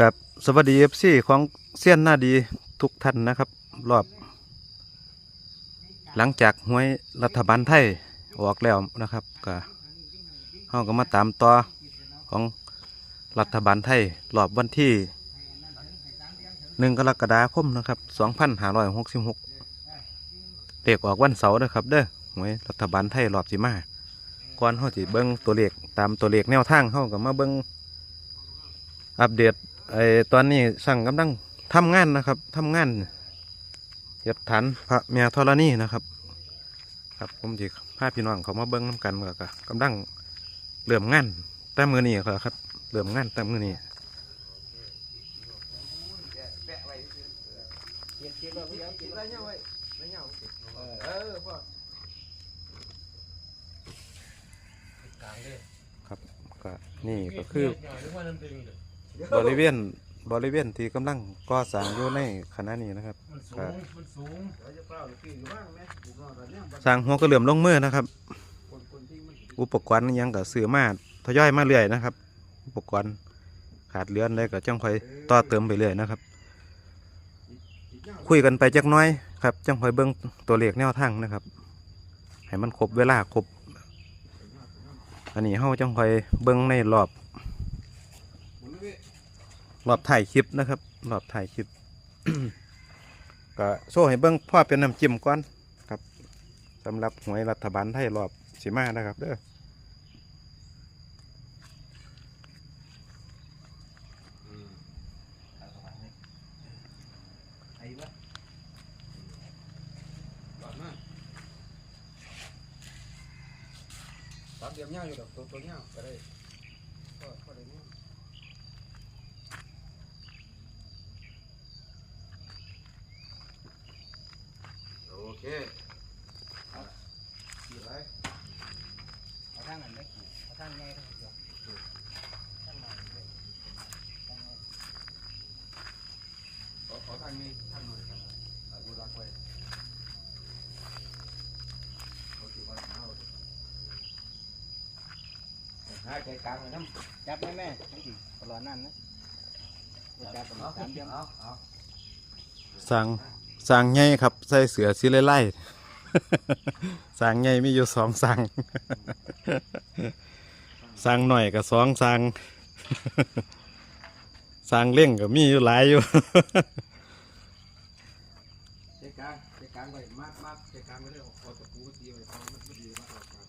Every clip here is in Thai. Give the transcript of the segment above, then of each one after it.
กับสวัสดีเอฟซีของเซียนหน้าดีทุกท่านนะครับ รอบ หลังจากหวยรัฐบาลไทยออกแล้วนะครับก็เฮาก็มาตามต่อของรัฐบาลไทยรอบวันที่หนึ่งกรกฎาคมนะครับสองพันห้าร้อยหกสิบหกเลขออกวันเสาร์นะครับ เด้อหวยรัฐบาลไทยรอบสิมาก่อนเฮาสิเบิ่งตัวเลขตามตัวเลขแนวทางเฮาก็มาเบิ่งอัปเดต ไอตอนนี้สั่งกำลังทำงานนะครับทำงานเฮ็ดฐานพระเมียธรณีนะครับ ครับผมจีพาพี่น้องเขามาเบิ้งน้ำกันก็ก็กำลังเริ่มงานแต่มือนี้ครับเริ่มงานแต่มือนี้ครับก็นี่ก็คือ บริเวณบริเวณที่กำลังก่อสร้างอยู่ในขณะนี้นะครับมันสูง มันสูงสร้างหัวกระเหลื่อมลงมือนะครับ อุปกรณ์ยังก็ซื้อมาทยอยมาเรื่อยนะครับ อุปกรณ์ขาดเลือนได้ก็จังคอยต่อเติมไปเรื่อยนะครับ คุยกันไปจักน้อยครับจังคอยเบิ้งตัวเลขแนวทางนะครับให้มันครบเวลาครบอันนี้เฮาจังคอยเบิ้งในรอบ รอบถ่ายคลิปนะครับรอบถ่ายคลิปก็โซ่ให้เบิ้งพ่อเป็นน้ำจิ้มก่อนครับสำหรับหวยรัฐบาลไทยรอบสิมานะครับเด้อเหลี่ยมเงาอยู่ดอกตัวตัวเงาก็ได้ก็ก็ได้เงา โอเคอะกี่ไรเอาทางนั้นได้กี่เอาทางไงทางเดียวทางไหนเลย ทางไหนขอขอทางนี้ทางหน่อยครับอ่เอาที่ว่าเอาหาใจกลางเลยน้ำจับไงกี่ตลอดนั่นนะจับเอาสามเดียวเอาเอาสั่งงใหญ่ครับ ใส่เสือสีไล่ๆสั่งใหญ่มีอยู่สองสั่งสั่งหน่อยกับสองสั่งสั่งเล่งก็มีอยู่หลายอยู่กันไม่ดีมากหรอกครับ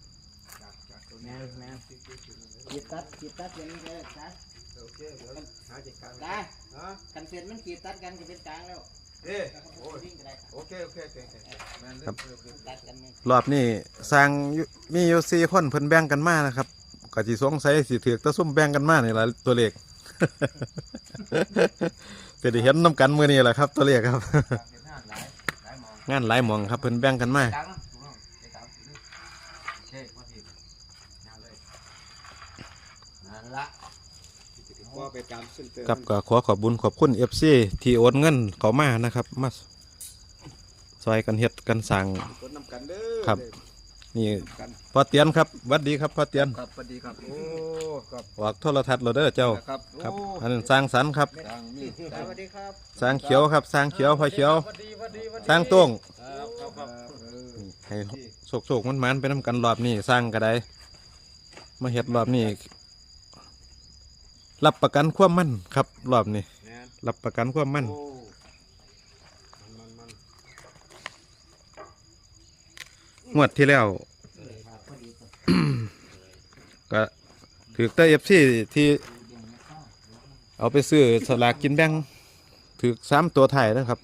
จากจากตัวแมนี้นแมนติ๊กติ๊กติ๊กติ๊กขีดตัดขีดตัดอย่างนี้เลยนะโอเคเดี๋ยวหาใจกลางได้ฮะกันเสร็จมันขีดตัดกันจะเป็นกลางแล้ว เอ๊ะแล้วก็โอ้ยวิ่งก็ได้โอเคโอเคโอเคโอเคแม่นเริ่มเริ่มเริ่มตัดกันเลยรอบนี้สั่งอยู่มีอยู่สี่คนเพิ่นแบ่งกันมานะครับก็สิสงสัยสิถือกตะซุ่มแบ่งกันมานี่ล่ะตัวเลข จะได้เห็นน้ำกันมือนี้แหละครับ ตัวเลขครับเห็นหน้าหลายหลายมองงานหลายหมองครับเพิ่นแบ่งกันมากลางนะถูกต้องใจกลางถูกต้องโอเคมาทีงานเลยนั่นละ ว่าไปตามเส้นเตือนครับก็ขอขอบบุญขอบคุณ FC ที่โอนเงินเขามานะครับมาซอยกันเฮ็ดกันสั่งกดน้ำกันเด้อครับ นี่กันพ่อเตียนครับหวัดดีครับพ่อเตียนครับสวัสดีครับโอ้ครับออกโทรทัศน์เราเด้อเจ้าครับครับโอ้อันนั้นสร้างสรรค์ครับทางมีสวัสดีครับสร้างเขียวครับสร้างเขียวพ่อเขียวสวัสดีสวัสดีสวัสดีสร้างต้งครับครับครับเออให้โศกๆมันมันๆไปน้ำกันรอบนี้สร้างก็ได้มาเฮ็ดรอบนี้ รับประกันความมั่นครับรอบนี้แม่นรับประกันความมั่น โอ้มันมันมันงวดที่แล้ว ก็ถือแต่เอฟซีที่เอาไปซื้อสลากกินแบ่งถือสามตัวไทายนะครับ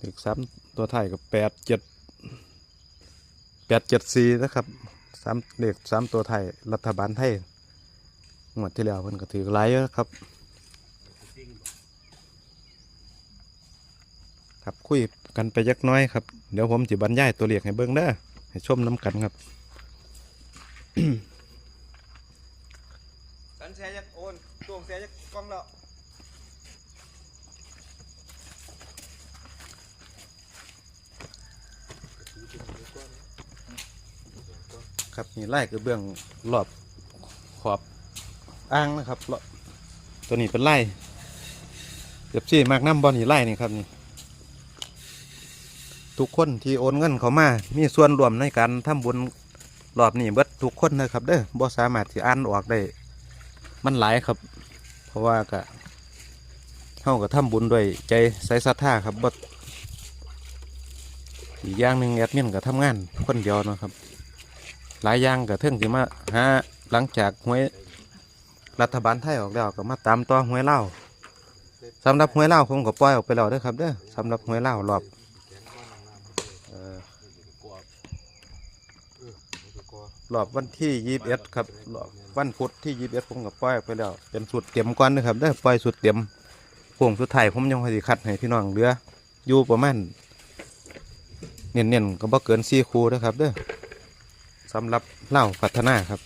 ถือสามตัวไทายกับแปดเจ็ดแปดเจ็ดสี่นะครับสามเลขสามตัวไทายรัฐบาลไทย งวดที่แล้วเพิ่นก็ถือหลายเยอะครับ ครับคุยกันไปยักหน้อยครับ เดี๋ยวผมจะบรรยายตัวเลขให้เบิ่งเด้อให้ชมน้ำกันครับกันแชร์ยักโอนตวงแชร์ยักกล้องแล้วครับนี่ไล่กระเบื้องรอบขอบ อ่างนะครับตัวนี้เป็นไล่เก็บซี่มากน้ำบอลนี่ไล่นี่ครับนี่ทุกคนที่โอนเงินเขามา มีส่วนรวมในการทำบุญรอบนี้เบิดทุกคนนะครับเด้อบ่สามารถที่อ่านออกได้ มันหลายครับ เพราะว่าก็เท่ากับทำบุญด้วยใจใส่ศรัทธาครับบ่อีกอย่างหนึ่งแอดมินก็ทำงานคนเดียวนะครับ หลายอย่างก็เทิงที่มาหาหลังจากหวย รัฐบาลไทยออกแล้วก็มาตามต่อหวยเล่าสำหรับหวยเล่าผมก็ปล่อยออกไปแล้วเด้อครับเด้อสำหรับหวยเล่ารอบเอ่อรอบวันที่ยี่สิบเอ็ดครับรอบวันพุธที่ยี่สิบเอ็ดผมก็ปล่อยออกไปแล้วเป็นสุดเต็มก่อนนะครับเด้อปล่อยสุดเต็มพวงสุดท้ายผมยังให้สิคัดให้พี่น้องเหลืออยู่ประมาณเน้นๆก็บ่เกินสี่คูนะครับเด้อสำหรับเหล่าพัฒนาครับ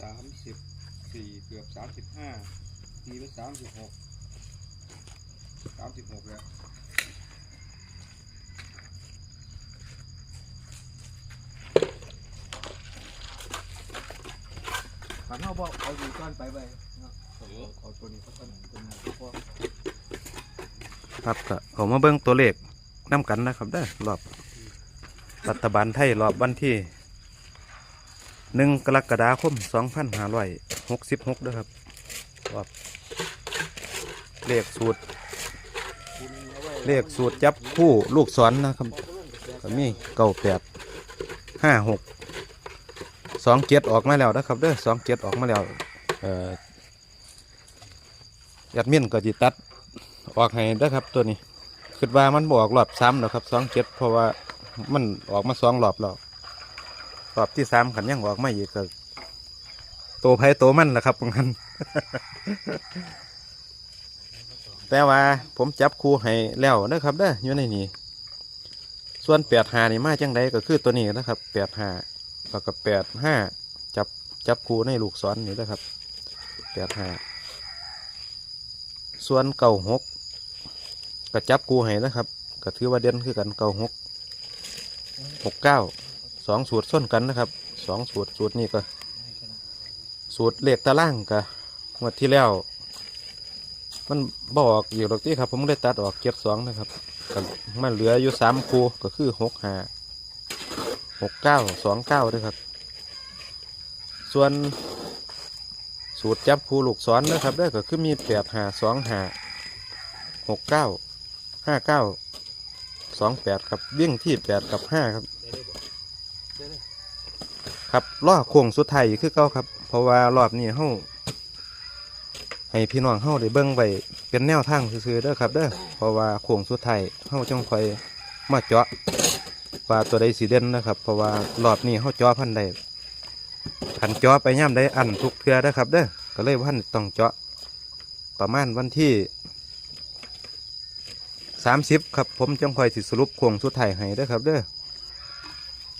สามสิบสี่เกือบ สิบห้ามีไว้สามสิบหกสามสิบหกแล้วฝันเขาบอกเอาอยู่ก้อนไปไปเนาะเอตัวนี้เขาก้อนตัวนี้เขาก้อนครับก็เขามาเบิ่งตัวเลขน้ำกันนะครับได้รอบรัฐบาลไทยรอบวันที่หนึ่งกรกฎาคมสองพันห้าร้อยหกสิบหกนะครับ รอบเลขสูตร เลขสูตรจับคู่ลูกศรนะครับก็มีเก้าแปดห้าหกสองเจ็ดออกมาแล้วนะครับเด้อสองเจ็ดออกมาแล้วเอ่อยัดเมินก็จิตัดออกให้เด้ครับตัวนี้คิดว่ามันบออกรอบซ้ำแล้วครับสองเจ็ดเพราะว่ามันออกมาสองรอบแล้วรอบที่สามขันยังออกมาอีกก็ โตไผ่โตมันแหละครับตรงนั้นแต่ว่าผมจับคู่ให้แล้วนะครับเด้ออยู่ในนี้ส่วนแปดหานี่มาจังใดก็คือตัวนี้นะครับแปดหาแล้วก็แปดห้าจับจับคู่ในลูกศรนี่นะครับแปดห้าส่วนเก่าหกก็จับคู่ให้นะครับ ก็ถือว่าเด่นคือกันเก่าหกหกเก้าสองสูตรส้นกันนะครับสองสูตรสูตรนี้ก็ สูตรเลขตารางก็งวดที่แล้ว มันบออกอยู่หรอกที่ครับ ผมได้ตัดออกเจ็ดสองนะครับก็มันเหลืออยู่สามคูก็คือหกห้าหกเก้าสองเก้าด้วยครับ ส่วนสูตรจับคูลูกซ้อนนะครับได้ก็คือมีแปดห้าสองห้าหกเก้าห้าเก้าสองแปดครับวิ่งที่แปดกับห้าครับ ครับล่อโค้งสุดท้ายคือเก้าครับ เพราะว่ารอบนี้เฮาให้พี่น้องเฮาได้เบิ่งไว้เป็นแนวทางซื่อๆเด้อครับเด้อเพราะว่าโค้งสุดท้ายเฮาจังค่อยมาเจาะว่าตัวใดสิเด่นนะครับ เพราะว่ารอบนี้เฮาเจาะพันใดขันเจาะไปย่ำได้อันทุกเทื่อเด้อครับเด้อก็เลยพันต้องเจาะประมาณวันที่สามสิบครับผมจังค่อยสิสรุปโค้งสุดท้ายให้เด้อครับเด้อ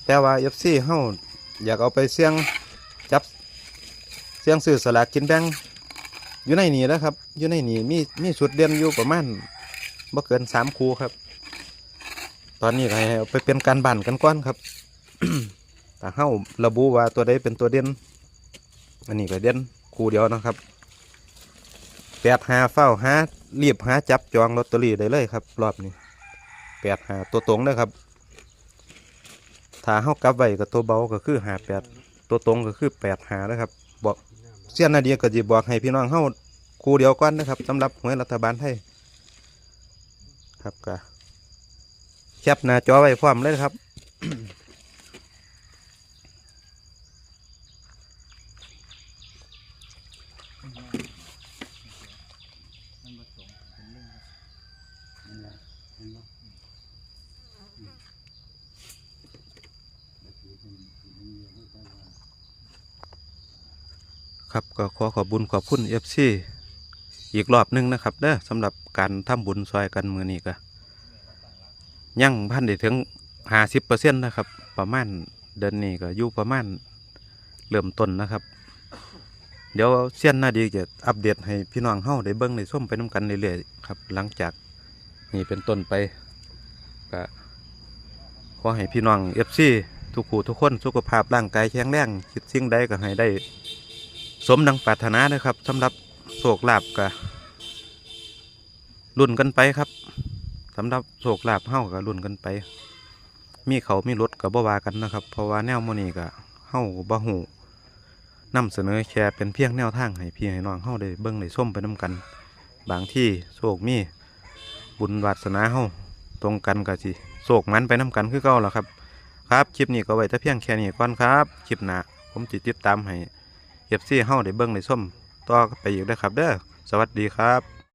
แต่ว่าเอฟซีเฮาอยากเอาไปเสี่ยง สียงซื้อสลากกินแบ่งอยู่ในนี้แล้วครับ อยู่ในนี้มีมีชุดเด่นอยู่ประมาณบ่เกินสามคูครับ ตอนนี้ก็ให้ไปเป็นการบั่นกันก้อนครับแต่เฮาระบุว่าตัวใดเป็นตัวเด่นอันนี้ก็เด่นคูเดียวนะครับแปดหาเฝ้าหาเรียบหาจับจองลอตเตอรี่ได้เลยครับ รอบนี้แปดหาตัวตรงเลยครับถ้าเฮากับไว้กับตัวเบาก็คือหาแปดตัวตรงก็คือแปดหาแล้วครับบอก เสี้ยนนาเดียก็จะบอกให้พี่น้องเฮาคู่เดียวกันนะครับสำหรับหวยรัฐบาลไทยครับก็แคปหน้าจอไว้พร้อมเลยครับ มันผสมเป็นเรื่อง นั่นแหละเห็นปะอืมเมื่อกี้เป็นเป็นเรื่องที่ว่า ครับก็ขอขอบบุญขอบคุณเอฟซีอีกรอบหนึงนะครับเด้อสำหรับการทำบุญซอยกันมือนี้ก็ยังพันได้ถึงห้าสิบเปอร์เซ็นต์นะครับ ประมาณเดือนนี้ก็อยู่ประมาณเริ่มต้นนะครับ เดี๋ยวเซียนหน้าดีจะอัปเดตให้พี่น้องเฮาได้เบิ่งได้ส้มไปน้ำกันเรื่อยๆครับหลังจากนี้เป็นต้นไปก็ขอให้พี่น้องเอฟซีทุกคู่ทุกคนสุขภาพร่างกายแข็งแรงคิดสิ่งใดก็ให้ได้ สมดังปรารถนานะครับสำหรับโศกลาบก็รุ่นกันไปครับสำหรับโศกลาบเฮาก็รุ่นกันไป มีเขามีรถกับบ่ว่ากันนะครับ เพราะว่าแนวโมนี้ก็เฮาบ่หูนำเสนอแค่เป็นเพียงแนวทางให้พี่ให้น้องเฮาได้เบิ่งได้ส้มไปนํกัน บางที่โศกมีบุญวาสนาเฮาตรงกันก็สิโศกมันไปนํกันคือเก่าล่ะครับ ครับคลิปนี้ก็ไว้แต่เพียงแค่นี้ก่อนครับคลิปหน้าผมจิติดตามให้ เอฟซีเฮาได้เบิ่งได้ส้มต่อไปอีกนะครับเด้อสวัสดีครับ